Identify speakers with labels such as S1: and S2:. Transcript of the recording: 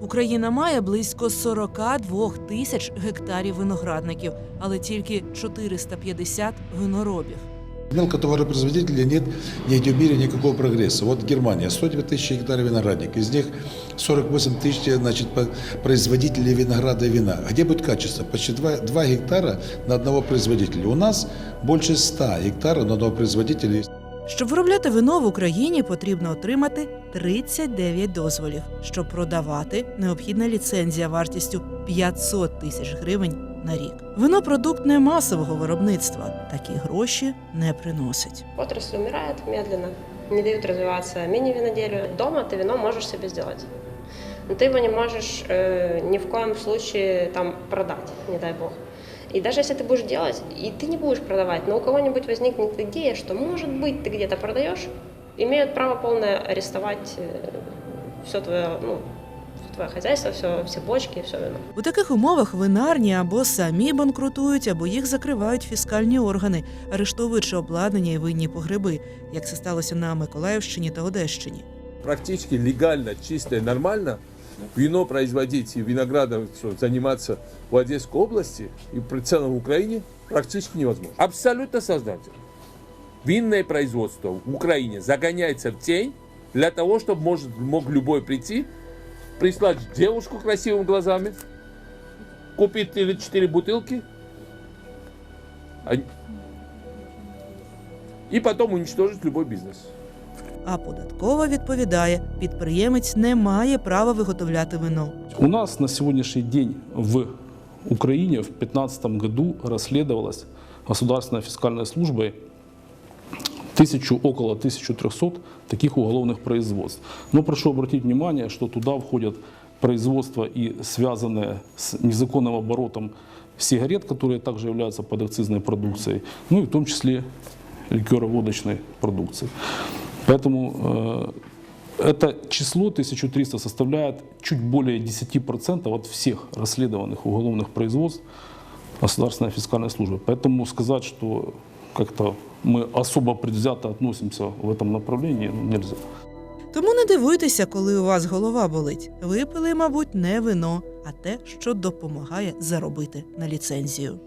S1: Україна має близько 42 тисяч гектарів виноградників, але тільки 450 виноробів.
S2: Мелкотоваропроизводителей нет нигде в мире никакого прогресса. Вот Германия, 102 тысячи гектаров виноградник, из них 48 тысяч значит, производителей винограда и вина. Где будет качество? Почти 2, 2 гектара на одного производителя. У нас больше 100 гектаров на одного производителя.
S1: Щоб виробляти вино в Україні, потрібно отримати 39 дозволів. Щоб продавати, необхідна ліцензія вартістю 500 тисяч гривень на рік. Вино продукт не масового виробництва. Такі гроші не приносить.
S3: Отрасль умирает медленно, не дают развиваться мини-виноделию. Дома ты вино можешь себе сделать. Но ты его не можешь э, ни в коем случае там продать, не дай бог. И даже если ты будешь делать, и ты не будешь продавать, но у кого-нибудь возникнет идея, что может быть ты где-то продаешь, имеют право полное арестовать все твое, ну, всё твое хозяйство, все, все бочки, все вино.
S1: У таких умовах винарні або самі банкрутують, або їх закривають фіскальні органи, арештовуючи обладнання і винні погреби, як це сталося на Миколаївщині та Одещині.
S4: практически легально, чисто и нормально вино производить и виноградом заниматься в Одесской области и при целом Украине практически невозможно. Абсолютно сознательно. Винное производство в Украине загоняется в тень для того, чтобы может, мог любой прийти, прислать девушку красивыми глазами, купить три или четыре бутылки, а- и потом уничтожить любой бизнес.
S1: А податкова відповідає, підприємець не має права виготовляти вино.
S5: У нас на сегодняшний день в Украине в 2015 году расследовалась Государственной фискальной службой тысячу, около 1300 таких уголовных производств. Но прошу обратить внимание, что туда входят производства и связанные с незаконным оборотом сигарет, которые также являются подакцизной продукцией, ну и в том числе ликероводочной продукции. Поэтому э, это число 1300 составляет чуть более 10% от всех расследованных уголовных производств Государственной фискальной службы. Поэтому сказать, что как-то мы особо предвзято относимся в этом направлении, ну, нельзя.
S1: Тому не дивуйтеся, коли у вас голова болить. Випили, мабуть, не вино, а те, що допомагає заробити на ліцензію.